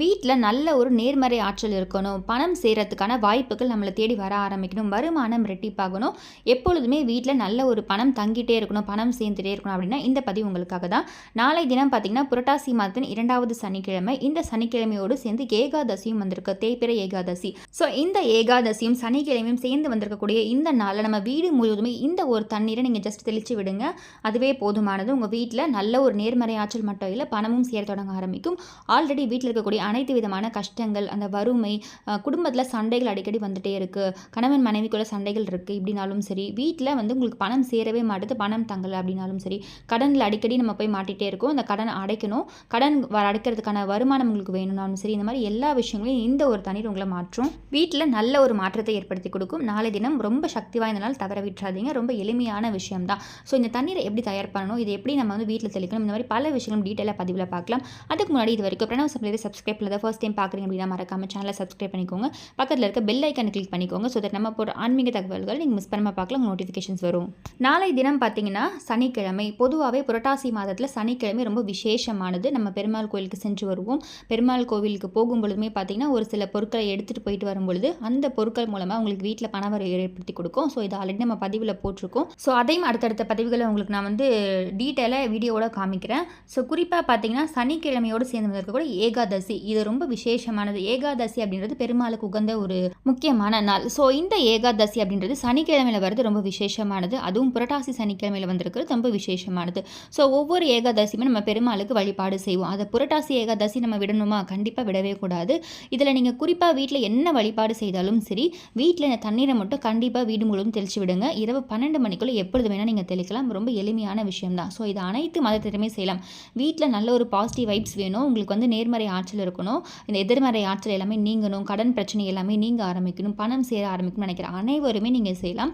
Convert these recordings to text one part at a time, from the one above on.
வீட்டில் நல்ல ஒரு நேர்மறை ஆற்றல் இருக்கணும். பணம் சேர்கிறதுக்கான வாய்ப்புகள் நம்மளை தேடி வர ஆரம்பிக்கணும். வருமானம் ரெட்டிப்பாகணும் எப்பொழுதுமே வீட்டில் நல்ல ஒரு பணம் தங்கிட்டே இருக்கணும். பணம் சேர்ந்துட்டே இருக்கணும் அப்படின்னா இந்த பதிவு உங்களுக்காக தான். நாளை தினம் பார்த்தீங்கன்னா புரட்டாசி மாதத்தின் இரண்டாவது சனிக்கிழமை. இந்த சனிக்கிழமையோடு சேர்ந்து ஏகாதசியும் வந்திருக்கு. தேய்பிறை ஏகாதசி. ஸோ இந்த ஏகாதசியும் சனிக்கிழமையும் சேர்ந்து வந்திருக்கக்கூடிய இந்த நாளில் நம்ம வீடு முழுவதுமே இந்த ஒரு தண்ணீரை நீங்கள் ஜஸ்ட் தெளித்து விடுங்க. அதுவே போதுமானது. உங்கள் வீட்டில் நல்ல ஒரு நேர்மறை ஆற்றல் மட்டும் இல்லை பணமும் சேர தொடங்க ஆரம்பிக்கும். ஆல்ரெடி வீட்டில் இருக்கக்கூடிய அனைத்து விதமான கஷ்டங்கள் அந்த வறுமை குடும்பத்தில் சண்டைகள் அடிக்கடி வந்துட்டே இருக்குது கணவன் மனைவிக்குள்ள சண்டைகள் இருக்குது இப்படினாலும் சரி வீட்டில் வந்து உங்களுக்கு பணம் சேரவே மாட்டுது பணம் தங்கலை அப்படின்னாலும் சரி கடனில் அடிக்கடி நம்ம போய் மாட்டிகிட்டே இருக்கோம். அந்த கடன் அடைக்கணும். கடன் அடைக்கிறதுக்கான வருமானம் உங்களுக்கு வேணும்னாலும் சரி இந்த மாதிரி எல்லா விஷயங்களையும் இந்த ஒரு தண்ணீர் உங்களை மாற்றும். வீட்டில் நல்ல ஒரு மாற்றத்தை ஏற்படுத்தி கொடுக்கும். நாளை தினம் ரொம்ப சக்தி வாய்ந்த நாள் தவற விட்டுறாதீங்க. ரொம்ப எளிமையான விஷயம் தான் ஸோ இந்த தண்ணீரை எப்படி தயார் பண்ணணும்? இது எப்படி நம்ம வந்து வீட்டில் தெளிக்கணும்? இந்த மாதிரி பல விஷயங்களும் டீட்டெயிலாக பதிவில் பார்க்கலாம். அதுக்கு முன்னாடி இது வரைக்கும் பிரணவ் சப்ளையை சப்ஸ்கிரைப் பண்ணல ஃபர்ஸ்ட் டைம் பார்க்குறீங்க அப்படின்னா மறக்காம சேனலை சப்ஸ்கிரைப் பண்ணிக்கோங்க. பக்கத்தில் இருக்க பெல் ஐக்கனை கிளிக் பண்ணிக்கோங்க ஸோ தட் நம்ம போகிற ஆன்மீக தகவல்கள் நீங்கள் மிஸ் பண்ணாமல் பார்க்கலாம் நோட்டிஃபிகேஷன்ஸ் வரும். நாளை தினம் பார்த்தீங்கன்னா சனிக்கிழமை பொதுவாகவே புரட்டாசி மாதத்தில் சனிக்கிழமை ரொம்ப விசேஷமானது. நம்ம பெருமாள் கோயிலுக்கு சென்று வருவோம். பெருமாள் கோவிலுக்கு போகும் பொழுதுமே பார்த்தீங்கன்னா ஒரு சில பொருட்களை எடுத்துகிட்டு போயிட்டு வரும்பொழுது அந்த பொருட்கள் மூலமாக உங்களுக்கு வீட்டில் பணவரை ஏற்படுத்தி கொடுக்கும். ஸோ இது ஆல்ரெடி நம்ம பதிவில் போட்டிருக்கோம். ஸோ அதையும் அடுத்தடுத்த பதிவுகளை உங்களுக்கு நான் வந்து டீட்டெயிலாக வீடியோவோட காமிக்கிறேன். ஸோ குறிப்பாக பார்த்தீங்கன்னா சனிக்கிழமையோடு சேர்ந்து வந்திருக்கக்கூடிய ஏகாதசி இது ரொம்ப விசேஷமானது. ஏகாதசி அப்படின்றது பெருமாளுக்கு உகந்த ஒரு முக்கியமான நாள். ஸோ இந்த ஏகாதசி அப்படின்றது சனிக்கிழமையில் வர்றது ரொம்ப விசேஷமானது. அதுவும் புரட்டாசி சனிக்கிழமையில் வந்திருக்கிறது ரொம்ப விசேஷமானது. ஸோ ஒவ்வொரு ஏகாதசியுமே நம்ம பெருமாளுக்கு வழிபாடு செய்வோம். அதை புரட்டாசி ஏகாதசி நம்ம விடணுமா? கண்டிப்பாக விடவே கூடாது. இதில் நீங்கள் குறிப்பாக வீட்டில் என்ன வழிபாடு செய்தாலும் சரி வீட்டில் இந்த தண்ணீரை மட்டும் கண்டிப்பாக வீடு முழுவதும் தெளிச்சு விடுங்க. இரவு பன்னெண்டு மணிக்குள்ளே எப்பொழுது வேணால் நீங்கள் தெளிக்கலாம். ரொம்ப எளிமையான விஷயம் தான் ஸோ இது அனைத்து மதத்திலுமே செய்யலாம். வீட்டில் நல்ல ஒரு பாசிட்டிவ் வைப்ஸ் வேணும். உங்களுக்கு வந்து நேர்மறை ஆற்றல் இருக்கும். இருக்கணும். இந்த எதிர்மறை ஆற்றல் எல்லாமே நீங்கணும். கடன் பிரச்சனை எல்லாமே நீங்க ஆரம்பிக்கணும். பணம் சேர ஆரம்பிக்கணும்னு நினைக்கிற அனைவருமே நீங்கள் செய்யலாம்.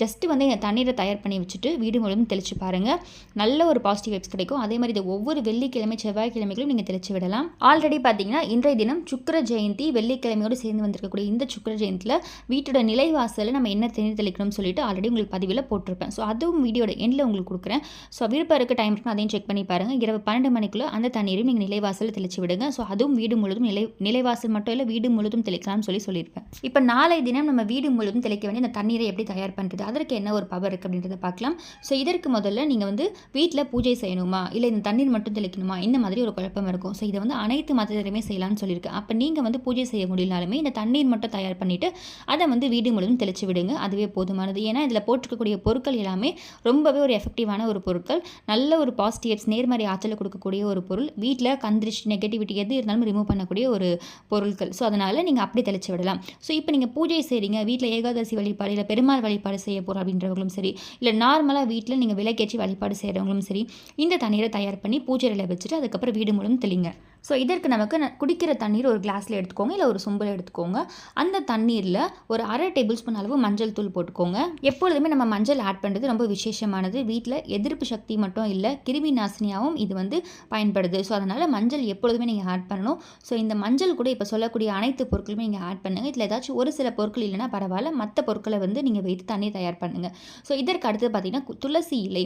ஜஸ்ட் வந்து இந்த தண்ணீரை தயார் பண்ணி வச்சுட்டு வீடு முழுவதும் தெளிச்சு பாருங்கள் நல்ல ஒரு பாசிட்டிவ் வைப்ஸ் கிடைக்கும். அதே மாதிரி இது ஒவ்வொரு வெள்ளிக்கிழமை செவ்வாய்க்கிழமைகளும் நீங்கள் தெளிச்சு விடலாம். ஆல்ரெடி பார்த்தீங்கன்னா இன்றைய தினம் சுக்கர ஜெயந்தி வெள்ளிக்கிழமையோடு சேர்ந்து வந்திருக்கக்கூடிய இந்த சுக்கிர ஜெயந்தியில் வீட்டோட நிலைவாசலில் நம்ம என்ன தண்ணீர் தெளிக்கணும்னு சொல்லிட்டு ஆல்ரெடி உங்களுக்கு பதிவில் போட்டிருப்பேன். ஸோ அதுவும் வீடியோட எண்டில் உங்களுக்கு கொடுக்குறேன். ஸோ விருப்பம் இருக்க டைம் இருக்கும் அதையும் செக் பண்ணி பாருங்கள் இரவு பன்னெண்டு மணிக்குள்ளே அந்த தண்ணீரையும் நீங்கள் நிலைவாசலில் தெளிச்சு விடுங்க. ஸோ அதுவும் வீடு முழுதும் நிலை நிலைவாசல் மட்டும் இல்லை வீடு முழுதும் தெளிக்கலாம்னு சொல்லி சொல்லியிருப்பேன். இப்போ நாளை தினம் நம்ம வீடு முழுதும் தெளிக்க வேண்டிய இந்த தண்ணீரை எப்படி தயார் பண்ணுறது அதற்கு என்ன ஒரு பவர் இருக்குது அப்படின்றத பார்க்கலாம். ஸோ இதற்கு முதல்ல நீங்கள் வந்து வீட்டில் பூஜை செய்யணுமா? இல்லை இந்த தண்ணீர் மட்டும் தெளிக்கணுமா? இந்த மாதிரி ஒரு குழப்பம் இருக்கும். ஸோ இதை வந்து அனைத்து மதத்தினருமே செய்யலாம்னு சொல்லியிருக்கேன். அப்போ நீங்கள் வந்து பூஜை செய்ய முடியலனாலுமே இந்த தண்ணீர் மட்டும் தயார் பண்ணிவிட்டு அதை வந்து வீடு முழுவதும் தெளிச்சு விடுங்க. அதுவே போதுமானது. ஏன்னா இதில் போட்டிருக்கக்கூடிய பொருட்கள் எல்லாமே ரொம்பவே ஒரு எஃபெக்டிவான ஒரு பொருட்கள். நல்ல ஒரு பாசிட்டிவ்ஸ் நேர்மறை ஆற்றலை கொடுக்கக்கூடிய ஒரு பொருள். வீட்டில் கந்திரிச்சு நெகட்டிவிட்டி எது இருந்தாலும் ரிமூவ் பண்ணக்கூடிய ஒரு பொருட்கள். ஸோ அதனால் நீங்கள் அப்படி தெளிச்சு விடலாம். ஸோ இப்போ நீங்கள் பூஜை செய்கிறீங்க வீட்டில் ஏகாதசி வழிபாடு இல்லை பெருமாள் வழிபாடு செய்ய போகிறோம் அப்படின்றவங்களும் சரி இல்லை நார்மலாக வீட்டில் நீங்கள் விளக்கேற்றி வழிபாடு செய்கிறவங்களும் சரி இந்த தண்ணீரை தயார் பண்ணி பூஜையில் வச்சுட்டு அதுக்கப்புறம் வீடு மூலம் தெளிங்க. ஸோ இதற்கு நமக்கு குடிக்கிற தண்ணீர் ஒரு கிளாஸில் எடுத்துக்கோங்க இல்லை ஒரு சொம்பில் எடுத்துக்கோங்க. அந்த தண்ணீரில் ஒரு அரை டேபிள் ஸ்பூன் அளவு மஞ்சள் தூள் போட்டுக்கோங்க. எப்பொழுதுமே நம்ம மஞ்சள் ஆட் பண்ணுறது ரொம்ப விசேஷமானது. வீட்டில் எதிர்ப்பு சக்தி மட்டும் இல்லை கிருமி நாசினியாகவும் இது வந்து பயன்படுது. ஸோ அதனால் மஞ்சள் எப்பொழுதுமே நீங்கள் ஆட் பண்ணணும். ஸோ இந்த மஞ்சள் கூட இப்போ சொல்லக்கூடிய அனைத்து பொருட்களுமே நீங்கள் ஆட் பண்ணுங்கள் இதில் ஏதாச்சும் ஒரு சில பொருட்கள் இல்லைன்னா பரவாயில்ல மற்ற பொருட்களை வந்து நீங்கள் வைத்து தண்ணியை தயார் பண்ணுங்கள் ஸோ இதற்கு அடுத்து பார்த்தீங்கன்னா துளசி இலை.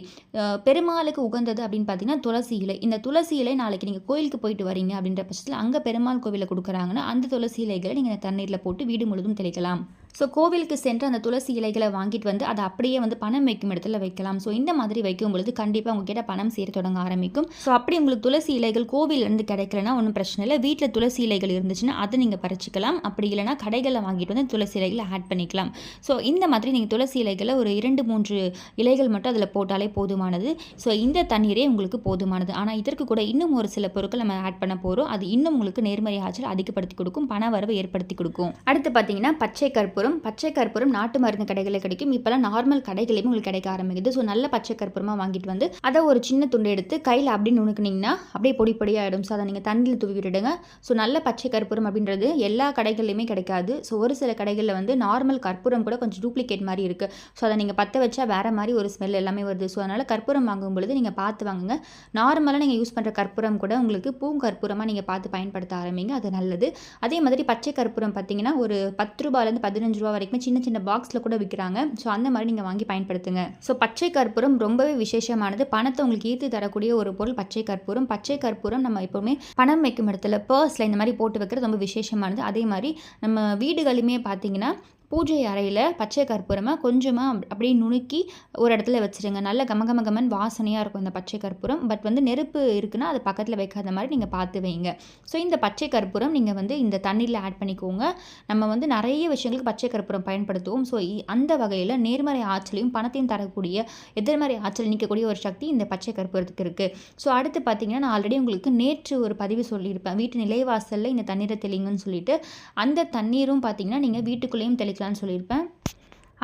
பெருமாளுக்கு உகந்தது அப்படின்னு பார்த்தீங்கன்னா துளசி இலை. இந்த துளசி இலை நாளைக்கு நீங்கள் கோயிலுக்கு போயிட்டு வரீங்க அப்படின்ற பட்சத்தில் அங்கே பெருமாள் கோவிலில் கொடுக்குறாங்கன்னா அந்த துளசி இலைகளை நீங்கள் தண்ணீரில் போட்டு வீடு முழுவதும் தெளிக்கலாம். ஸோ கோவிலுக்கு சென்று அந்த துளசி இலைகளை வாங்கிட்டு வந்து அதை அப்படியே வந்து பணம் வைக்கும் இடத்துல வைக்கலாம். ஸோ இந்த மாதிரி வைக்கும் பொழுது கண்டிப்பாக உங்ககிட்ட பணம் சேர தொடங்க ஆரம்பிக்கும். ஸோ அப்படி உங்களுக்கு துளசி இலைகள் கோவிலிருந்து கிடைக்கலனா ஒன்றும் பிரச்சனை இல்லை. வீட்டில் துளசி இலைகள் இருந்துச்சுன்னா அதை நீங்கள் பறிச்சிக்கலாம். அப்படி இல்லைனா கடைகளில் வாங்கிட்டு வந்து துளசி இலைகளை ஆட் பண்ணிக்கலாம். ஸோ இந்த மாதிரி நீங்கள் துளசி இலைகளை ஒரு இரண்டு மூன்று இலைகள் மட்டும் அதில் போட்டாலே போதுமானது. ஸோ இந்த தண்ணீரே உங்களுக்கு போதுமானது. ஆனால் இதற்கு கூட இன்னும் ஒரு சில பொருட்கள் நம்ம ஆட் பண்ண போகிறோம் அது இன்னும் உங்களுக்கு நேர்மறை ஆற்றல் அதிகப்படுத்தி கொடுக்கும். பண வரவு ஏற்படுத்தி கொடுக்கும். அடுத்து பார்த்தீங்கன்னா பச்சை கற்பூரம் பச்சை கற்பூரம் நாட்டு மருந்து கடைகளில் கிடைக்கும். இப்போலாம் நார்மல் கடைகளையும் உங்களுக்கு கிடைக்க ஆரம்பிக்குது. ஸோ நல்ல பச்சை கற்பூரமாக வாங்கிட்டு வந்து அதை ஒரு சின்ன துண்டு எடுத்து கையில் அப்படி நுணுக்குனீங்கன்னா அப்படியே பொடி பொடியாகிடும் ஸோ அதை நீங்கள் தண்ணியில் தூவி விட்டுடுங்க. ஸோ நல்ல பச்சை கற்பூரம் அப்படின்றது எல்லா கடைகள்லையுமே கிடைக்காது. ஸோ ஒரு சில கடைகளில் வந்து நார்மல் கற்பூரம் கூட கொஞ்சம் டூப்ளிகேட் மாதிரி இருக்குது ஸோ அதை நீங்கள் பற்ற வச்சா வேறு மாதிரி ஒரு ஸ்மெல் எல்லாமே வருது. ஸோ அதனால் கற்பூரம் வாங்கும் பொழுது நீங்கள் பார்த்து வாங்குங்க. நார்மலாக நீங்கள் யூஸ் பண்ணுற கற்பூரம் கூட உங்களுக்கு பூங்கற்பூரமாக நீங்கள் பார்த்து பயன்படுத்த ஆரம்பிங்க. அது நல்லது. அதே மாதிரி பச்சை கற்பூரம் பார்த்தீங்கன்னா ஒரு பத்து ரூபாயிலேருந்து பதினஞ்சு இருபத்தஞ்சு ரூபா வரைக்கும் சின்ன சின்ன பாக்ஸில் கூட விற்கிறாங்க ஸோ அந்த மாதிரி நீங்கள் வாங்கி பயன்படுத்துங்க. ஸோ பச்சை கற்பூரம் ரொம்பவே விசேஷமானது. பணத்தை உங்களுக்கு ஈர்த்து தரக்கூடிய ஒரு பொருள் பச்சை கற்பூரம். பச்சை கற்பூரம் நம்ம எப்போவுமே பணம் வைக்கும் இடத்துல பர்ஸில் இந்த மாதிரி போட்டு வைக்கிறது ரொம்ப விசேஷமானது. அதே மாதிரி நம்ம வீடுகளுமே பார்த்தீங்கன்னா பூஜை அறையில் பச்சை கற்பூரமாக கொஞ்சமாக அப்படியே நுணுக்கி ஒரு இடத்துல வச்சுருங்க. நல்ல கம கம கமன் வாசனையாக இருக்கும் இந்த பச்சை கற்பூரம். பட் வந்து நெருப்பு இருக்குன்னா அது பக்கத்தில் வைக்காத மாதிரி நீங்கள் பார்த்து வைங்க. ஸோ இந்த பச்சை கற்பூரம் நீங்கள் வந்து இந்த தண்ணீரில் ஆட் பண்ணிக்கோங்க. நம்ம வந்து நிறைய விஷயங்களுக்கு பச்சை கற்பூரம் பயன்படுத்துவோம். ஸோ அந்த வகையில் நேர்மறை ஆற்றலையும் பணத்தையும் தரக்கூடிய எதிர்மறை ஆற்றல் நிற்கக்கூடிய ஒரு சக்தி இந்த பச்சை கற்பூரத்துக்கு இருக்குது ஸோ அடுத்து பார்த்தீங்கன்னா நான் ஆல்ரெடி உங்களுக்கு நேற்று ஒரு பதிவு சொல்லியிருப்பேன். வீட்டு நிலைவாசலில் இந்த தண்ணீரை தெளிங்கன்னு சொல்லிட்டு. அந்த தண்ணீரும் பார்த்தீங்கன்னா நீங்கள் வீட்டுக்குள்ளேயும் தெளி தெளிக்கலான்னு சொல்லியிருப்பேன்.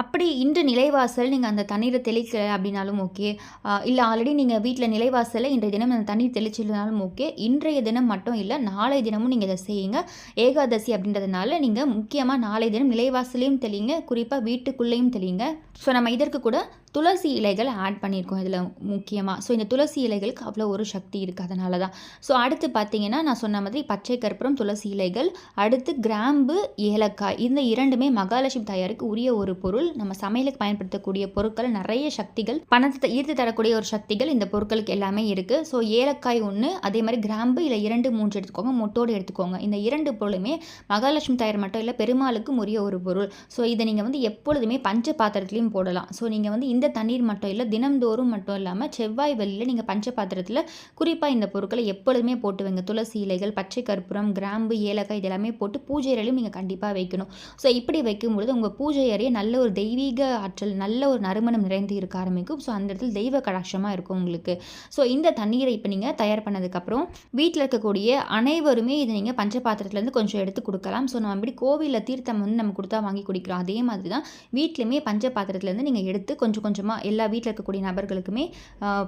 அப்படி இன்று நிலைவாசல் நீங்கள் அந்த தண்ணீரை தெளிக்கல அப்படின்னாலும் ஓகே. இல்லை ஆல்ரெடி நீங்கள் வீட்டில் நிலைவாசலில் இன்றைய தினம் அந்த தண்ணீர் தெளிச்சிருந்தாலும் ஓகே. இன்றைய தினம் மட்டும் இல்லை நாளைய தினமும் நீங்கள் இதை செய்யுங்க. ஏகாதசி அப்படின்றதுனால நீங்கள் முக்கியமாக நாளைய தினம் நிலைவாசலையும் தெளிங்க குறிப்பாக வீட்டுக்குள்ளேயும் தெளிங்க. ஸோ நம்ம இதற்கு கூட துளசி இலைகள் ஆட் பண்ணியிருக்கோம் இதில் முக்கியமாக ஸோ இந்த துளசி இலைகளுக்கு அவ்வளோ ஒரு சக்தி இருக்குது அதனால தான். ஸோ அடுத்து பார்த்தீங்கன்னா நான் சொன்ன மாதிரி பச்சை கற்பூரம் துளசி இலைகள் அடுத்து கிராம்பு ஏலக்காய். இந்த இரண்டுமே மகாலட்சுமி தயாருக்கு உரிய ஒரு பொருள். நம்ம சமையலுக்கு பயன்படுத்தக்கூடிய பொருட்கள் நிறைய சக்திகள் பணத்தை ஈர்த்து தரக்கூடிய ஒரு சக்திகள் இந்த பொருட்களுக்கு எல்லாமே இருக்குது ஸோ ஏலக்காய் ஒன்று அதே மாதிரி கிராம்பு இல்லை இரண்டு மூன்று எடுத்துக்கோங்க மொட்டோடு எடுத்துக்கோங்க. இந்த இரண்டு பொருளுமே மகாலட்சுமி தயார் மட்டும் இல்லை பெருமாளுக்கும் உரிய ஒரு பொருள். ஸோ இதை நீங்கள் வந்து எப்பொழுதுமே பஞ்ச பாத்திரத்துலேயும் போடலாம். ஸோ நீங்கள் வந்து இந்த இந்த தண்ணீர் மட்டும் இல்லை தினம்தோறும் மட்டும் இல்லாமல் செவ்வாய் வெளியில் நீங்கள் பஞ்ச பாத்திரத்தில் குறிப்பாக இந்த பொருட்களை எப்பொழுதுமே போட்டு வைங்க. துளசி இலைகள் பச்சை கற்பூரம் கிராம்பு ஏலக்காய் இதெல்லாமே போட்டு பூஜை அறையிலும் நீங்கள் கண்டிப்பாக வைக்கணும். ஸோ இப்படி வைக்கும்பொழுது உங்கள் பூஜை அறையை நல்ல ஒரு தெய்வீக ஆற்றல் நல்ல ஒரு நறுமணம் நிறைந்து இருக்க ஆரம்பிக்கும். ஸோ அந்த இடத்துல தெய்வ கடாட்சமாக இருக்கும் உங்களுக்கு. ஸோ இந்த தண்ணீரை இப்போ நீங்கள் தயார் பண்ணதுக்கப்புறம் வீட்டில் இருக்கக்கூடிய அனைவருமே இதை நீங்கள் பஞ்ச பாத்திரத்துலேருந்து கொஞ்சம் எடுத்து கொடுக்கலாம். ஸோ நம்ம இப்படி கோவிலில் தீர்த்தம் வந்து நம்ம கொடுத்தா வாங்கி குடிக்கிறோம். அதே மாதிரி தான் வீட்லையுமே பஞ்ச பாத்திரத்துலேருந்து நீங்கள் எடுத்து கொஞ்சம் கொஞ்சம் கொஞ்சமாக எல்லா வீட்டில் இருக்கக்கூடிய நபர்களுக்குமே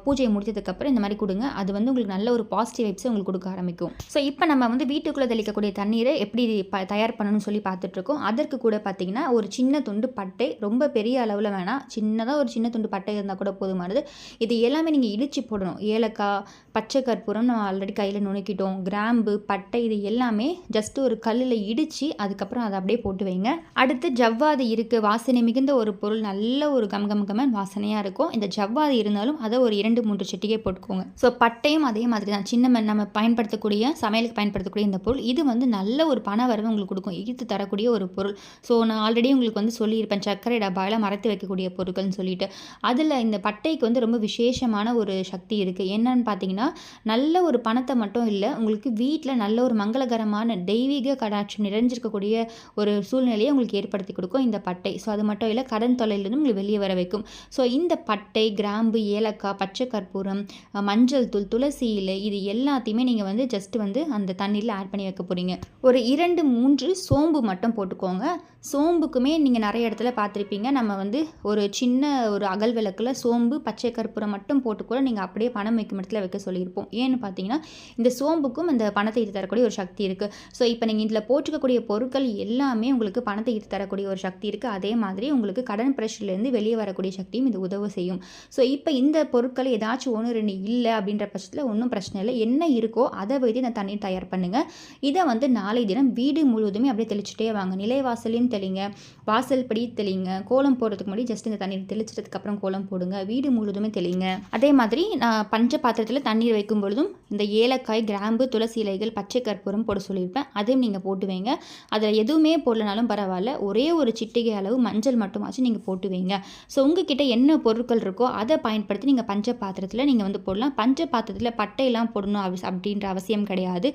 பூஜையை முடித்ததுக்கப்புறம் இந்த மாதிரி கொடுங்க. அது வந்து உங்களுக்கு நல்ல ஒரு பாசிட்டிவ் வைப்ஸை உங்களுக்கு கொடுக்க ஆரம்பிக்கும். ஸோ இப்போ நம்ம வந்து வீட்டுக்குள்ளே தெளிக்கக்கூடிய தண்ணீரை எப்படி ப தயார் பண்ணணும்னு சொல்லி பார்த்துட்ருக்கோம். அதற்கு கூட பார்த்திங்கன்னா ஒரு சின்ன துண்டு பட்டை ரொம்ப பெரிய அளவில் வேணாம். சின்னதாக ஒரு சின்ன துண்டு பட்டை இருந்தால் கூட போதுமானது. இது எல்லாமே நீங்கள் இடித்து போடணும். ஏலக்காய் பச்சை கற்பூரம் நம்ம ஆல்ரெடி கையில் நுணுக்கிட்டோம். கிராம்பு பட்டை இது எல்லாமே ஜஸ்ட் ஒரு கல்லில் இடித்து அதுக்கப்புறம் அதை அப்படியே போட்டு வைங்க. அடுத்து ஜவ்வாது இருக்குது வாசனை மிகுந்த ஒரு பொருள். நல்ல ஒரு கம் கம் கமன் வாசனையாக இருக்கும். இந்த ஜவ்வாது இருந்தாலும் அதை ஒரு இரண்டு மூன்று செட்டிகை போட்டுக்கோங்க. ஸோ பட்டையும் அதே மாதிரி தான். சின்ன நம்ம பயன்படுத்தக்கூடிய சமையலுக்கு பயன்படுத்தக்கூடிய இந்த பொருள். இது வந்து நல்ல ஒரு பண வரவு உங்களுக்கு கொடுக்கும். ஈர்த்து தரக்கூடிய ஒரு பொருள். ஸோ நான் ஆல்ரெடி உங்களுக்கு வந்து சொல்லியிருப்பேன். சர்க்கரை டப்பாவில் மறைத்து வைக்கக்கூடிய பொருட்கள்னு சொல்லிட்டு. அதில் இந்த பட்டைக்கு வந்து ரொம்ப விசேஷமான ஒரு சக்தி இருக்குது என்னன்னு பார்த்தீங்கன்னா நல்ல ஒரு பணத்தை மட்டும் இல்லை உங்களுக்கு வீட்டில் நல்ல ஒரு மங்களகரமான தெய்வீக கடாட்சம் நிறைஞ்சிருக்கக்கூடிய ஒரு சூழ்நிலையை உங்களுக்கு ஏற்படுத்தி கொடுக்கும் இந்த பட்டை. ஸோ அது மட்டும் இல்லை கடன் தொலையிலிருந்து உங்களுக்கு வெளியே வர வைக்கும். ஸோ இந்த பட்டை கிராம்பு ஏலக்காய் பச்சை கற்பூரம் மஞ்சள் தூள் துளசி இலை இது எல்லாத்தையுமே நீங்கள் வந்து ஜஸ்ட் வந்து அந்த தண்ணீரில் ஆட் பண்ணி வைக்க போகிறீங்க ஒரு இரண்டு மூன்று சோம்பு மட்டும் போட்டுக்கோங்க. சோம்புக்குமே நீங்கள் நிறைய இடத்துல பார்த்துருப்பீங்க. நம்ம வந்து ஒரு சின்ன ஒரு அகல் விளக்கில் சோம்பு பச்சை கற்பூரம் மட்டும் போட்டு கூட நீங்கள் அப்படியே பணம் வைக்கும் இடத்துல வைக்க சொல்லியிருப்போம். ஏன்னு பார்த்தீங்கன்னா இந்த சோம்புக்கும் இந்த பணத்தை ஈர்த்து தரக்கூடிய ஒரு சக்தி இருக்குது ஸோ இப்போ நீங்கள் இதில் போட்டுக்கக்கூடிய பொருட்கள் எல்லாமே உங்களுக்கு பணத்தை ஈர்த்து தரக்கூடிய ஒரு சக்தி இருக்குது அதே மாதிரி உங்களுக்கு கடன் பிரஷர்லேருந்து வெளியே வரக்கூடிய சக்தி சக்தியும் இது உதவு செய்யும். ஸோ இப்போ இந்த பொருட்கள் ஏதாச்சும் ஒன்று ரெண்டு இல்லை அப்படின்ற பட்சத்தில் ஒன்றும் பிரச்சனை இல்லை. என்ன இருக்கோ அதை வைத்து இந்த தண்ணீர் தயார் பண்ணுங்கள் இதை வந்து நாளை தினம் வீடு முழுவதுமே அப்படியே தெளிச்சுட்டே வாங்க. நிலைவாசலையும் தெளிங்க. வாசல் படி தெளிங்க. கோலம் போடுறதுக்கு முன்னாடி ஜஸ்ட் இந்த தண்ணீர் தெளிச்சதுக்கப்புறம் கோலம் போடுங்க. வீடு முழுவதுமே தெளிங்க. அதே மாதிரி நான் பஞ்ச பாத்திரத்தில் தண்ணீர் வைக்கும் பொழுதும் இந்த ஏலக்காய் கிராம்பு துளசி இலைகள் பச்சை கற்பூரம் போட சொல்லியிருப்பேன். அதையும் நீங்கள் போட்டு வைங்க. அதில் எதுவுமே போடலனாலும் பரவாயில்ல. ஒரே ஒரு சிட்டிகை அளவு மஞ்சள் மட்டுமாச்சும் நீங்கள் போட்டு வைங்க. ஸோ உங்ககிட்ட என்ன பொருட்கள் இருக்கோ அதை பயன்படுத்தி நீங்கள் பஞ்ச பாத்திரத்தில் நீங்கள் வந்து போடலாம். பஞ்ச பாத்திரத்தில் பட்டையெல்லாம் போடணும் அப்படின்ற அவசியம் கிடையாது.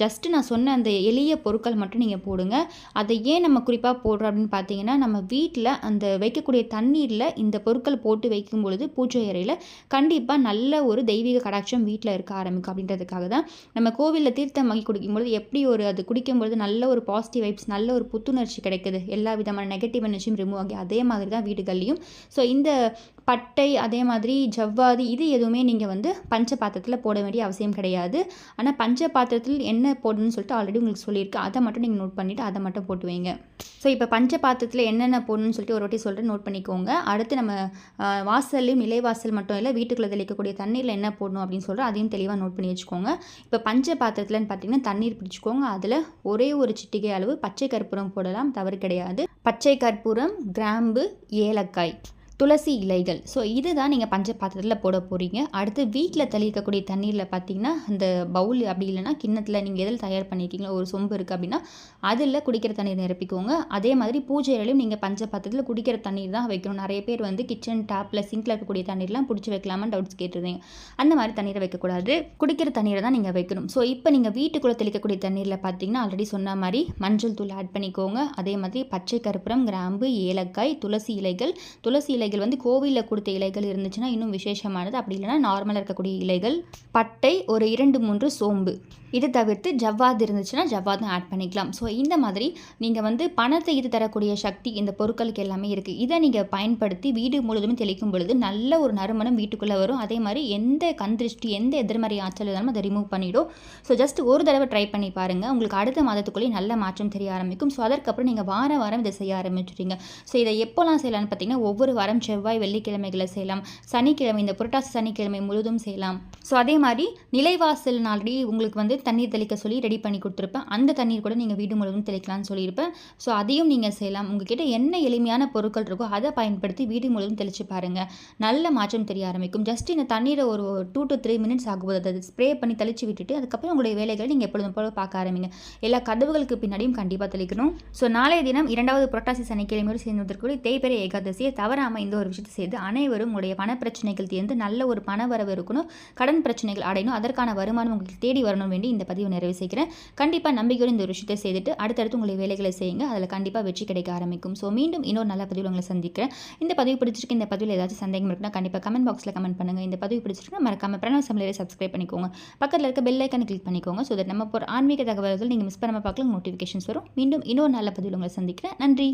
ஜஸ்ட்டு நான் சொன்ன அந்த எளிய பொருட்கள் மட்டும் நீங்கள் போடுங்க. அதை ஏன் நம்ம குறிப்பாக போடுறோம் அப்படின்னு பார்த்தீங்கன்னா நம்ம வீட்டில் அந்த வைக்கக்கூடிய தண்ணீரில் இந்த பொருட்கள் போட்டு வைக்கும் பொழுது பூஜை அறையில் கண்டிப்பாக நல்ல ஒரு தெய்வீக கடாட்சம் வீட்டில் இருக்க ஆரம்பிக்கும் அப்படின்றதுக்காக தான். நம்ம கோவிலில் தீர்த்தம் வாங்கி குடிக்கும்பொழுது எப்படி ஒரு அது குடிக்கும்பொழுது நல்ல ஒரு பாசிட்டிவ் வைப்ஸ் நல்ல ஒரு புத்துணர்ச்சி கிடைக்குது. எல்லா விதமான நெகட்டிவ் எனர்ஜியும் ரிமூவ் ஆகி அதே மாதிரி தான் வீடுகள்லையும். ஸோ இந்த இந்த பட்டை அதே மாதிரி ஜவ்வாது இது எதுவுமே நீங்கள் வந்து பஞ்ச பாத்திரத்தில் போட வேண்டிய அவசியம் கிடையாது. ஆனால் பஞ்ச பாத்திரத்தில் என்ன போடணும்னு சொல்லிட்டு ஆல்ரெடி உங்களுக்கு சொல்லியிருக்கேன் அதை மட்டும் நீங்கள் நோட் பண்ணிவிட்டு அதை மட்டும் போட்டு வைங்க. ஸோ இப்போ பஞ்ச பாத்திரத்தில் என்னென்ன போடணும்னு சொல்லிட்டு ஒரு வாட்டி சொல்கிறேன் நோட் பண்ணிக்கோங்க. அடுத்து நம்ம வாசல்லையும் இலைவாசல் மட்டும் இல்லை வீட்டுக்குள்ளே தெளிக்கக்கூடிய தண்ணீரில் என்ன போடணும் அப்படின்னு சொல்கிறோம் அதையும் தெளிவாக நோட் பண்ணி வச்சுக்கோங்க. இப்போ பஞ்ச பாத்திரத்தில்னு பார்த்தீங்கன்னா தண்ணீர் பிடிச்சிக்கோங்க. அதில் ஒரே ஒரு சிட்டிகை அளவு பச்சை கற்பூரம் போடலாம். தவறு கிடையாது. பச்சை கற்பூரம் கிராம்பு ஏலக்காய். துளசி இலைகள். ஸோ இதுதான் நீங்கள் பஞ்ச பாத்திரத்தில் போட போகிறீங்க அடுத்து வீட்டில் தெளிக்கக்கூடிய தண்ணீரில் பார்த்தீங்கன்னா அந்த பவுல் அப்படி இல்லைனா கிண்ணத்தில் நீங்கள் எதில் தயார் பண்ணியிருக்கீங்களோ ஒரு சொம்பு இருக்குது அப்படின்னா அதில் குடிக்கிற தண்ணீர் நிரப்பிக்கோங்க. அதே மாதிரி பூஜையிலையும் நீங்கள் பஞ்ச பாத்திரத்தில் குடிக்கிற தண்ணீர் தான் வைக்கணும். நிறைய பேர் வந்து கிச்சன் டேப்பில் சிங்கில் இருக்கக்கூடிய தண்ணீர்லாம் பிடிச்சி வைக்கலாமான்னு டவுட்ஸ் கேட்டிருந்தீங்க. அந்த மாதிரி தண்ணீரை வைக்கக்கூடாது. குடிக்கிற தண்ணீரை தான் நீங்கள் வைக்கணும். ஸோ இப்போ நீங்கள் வீட்டுக்குள்ளே தெளிக்கக்கூடிய தண்ணீரில் பார்த்தீங்கன்னா ஆல்ரெடி சொன்ன மாதிரி மஞ்சள் தூள் ஆட் பண்ணிக்கோங்க. அதே மாதிரி பச்சை கருப்புரம் கிராம்பு ஏலக்காய் துளசி இலைகள். துளசி இலைகள் இலைகள் வந்து கோவிலில் கொடுத்த இலைகள் இருந்துச்சுன்னா இன்னும் விசேஷமானது. அப்படி இல்லைனா நார்மலாக இருக்கக்கூடிய இலைகள் பட்டை ஒரு இரண்டு மூன்று சோம்பு. இது தவிர்த்து ஜவ்வாது இருந்துச்சுன்னா ஜவ்வாதும் ஆட் பண்ணிக்கலாம். ஸோ இந்த மாதிரி நீங்கள் வந்து பணத்தை இது தரக்கூடிய சக்தி இந்த பொருட்களுக்கு எல்லாமே இருக்குது இதை நீங்கள் பயன்படுத்தி வீடு முழுவதும் தெளிக்கும் பொழுது நல்ல ஒரு நறுமணம் வீட்டுக்குள்ளே வரும். அதே மாதிரி எந்த கந்திருஷ்டி எந்த எதிர்மறை ஆற்றல் இருந்தாலும் அதை ரிமூவ் பண்ணிவிடும் ஸோ ஜஸ்ட் ஒரு தடவை ட்ரை பண்ணி பாருங்கள் உங்களுக்கு அடுத்த மாதத்துக்குள்ளேயே நல்ல மாற்றம் தெரிய ஆரம்பிக்கும். ஸோ அதற்கப்புறம் நீங்கள் வாரம் வாரம் இதை செய்ய ஆரம்பிச்சுட்டீங்க ஸோ இதை எப்போல்லாம் செய்யலாம்னு பார்த்தீங்கன்னா ஒவ்வொரு வாரம் செவ்வாய் வெள்ளிக்கிழமைகளை செய்யலாம். சனிக்கிழமை இந்த புரட்டாசி சனிக்கிழமை முழுவதும் செய்யலாம். ஸோ அதே மாதிரி நிலைவாசல் நாளடி உங்களுக்கு வந்து தண்ணீர் தெளிக்க சொல்லி ரெடி பண்ணி கொடுத்துருப்பேன். அந்த தண்ணீர் கூட நீங்கள் வீடு முழுவதும் தெளிக்கலாம்னு சொல்லியிருப்பேன். ஸோ அதையும் நீங்கள் செய்யலாம். உங்ககிட்ட என்ன எளிமையான பொருட்கள் இருக்கோ அதை பயன்படுத்தி வீடு முழுவதும் தெளித்து பாருங்கள் நல்ல மாற்றம் தெரிய ஆரம்பிக்கும். ஜஸ்ட் இந்த தண்ணீரை ஒரு டூ டு த்ரீ மினிட்ஸ் ஆகும்போது அதை ஸ்ப்ரே பண்ணி தெளித்து விட்டுட்டு அதுக்கப்புறம் உங்களுடைய வேலைகளை நீங்கள் எப்பொழுதும் போல பார்க்க ஆரம்பிங்க. எல்லா கதவுகளுக்கு பின்னாடியும் கண்டிப்பாக தெளிக்கணும். ஸோ நாளைய தினம் இரண்டாவது புரட்டாசி சனிக்கிழமையோடு சேர்ந்ததற்குரிய தேய்பெரிய ஏகாதசியை தவறாமல் இந்த ஒரு விஷயத்தை செய்து அனைவரும் உங்களுடைய பண பிரச்சனைகள் தீர்ந்து நல்ல ஒரு பண வரவு இருக்கணும். கடன் பிரச்சனைகள் அடையணும். அதற்கான வருமானம் உங்களுக்கு தேடி வரணும் வேண்டி இந்த பதிவை நிறைவு செய்கிறேன். கண்டிப்பாக நம்பிக்கையோடு இந்த ஒரு விஷயத்தை செய்துட்டு அடுத்தடுத்து உங்களை வேலைகளை செய்யுங்க. அதில் கண்டிப்பாக வெற்றி கிடைக்க ஆரம்பிக்கும். ஸோ மீண்டும் இன்னொரு நல்ல பதிவில் உங்களை சந்திக்கிறேன். இந்த பதிவு பிடிச்சிருக்கு இந்த பதிவில் ஏதாச்சும் சந்தேகம் இருக்குன்னா கண்டிப்பாக கமெண்ட் பாக்ஸில் கமெண்ட் பண்ணுங்கள் இந்த பதிவு பிடிச்சிருக்கா மறக்காமல் பிரணவ சமையலை சப்ஸ்கிரைப் பண்ணிக்கோங்க. பக்கத்தில் இருக்க பெல் ஐக்கனை கிளிக் பண்ணிக்கோங்க. ஸோ தட் நம்ம ஒரு ஆன்மீக தகவல்கள் நீங்கள் மிஸ் பண்ணாமல் பார்க்கலாம் நோட்டிஃபிகேஷன்ஸ் வரும். மீண்டும் இன்னொரு நல்ல பதிவில் உங்களை சந்திக்கிறேன். நன்றி.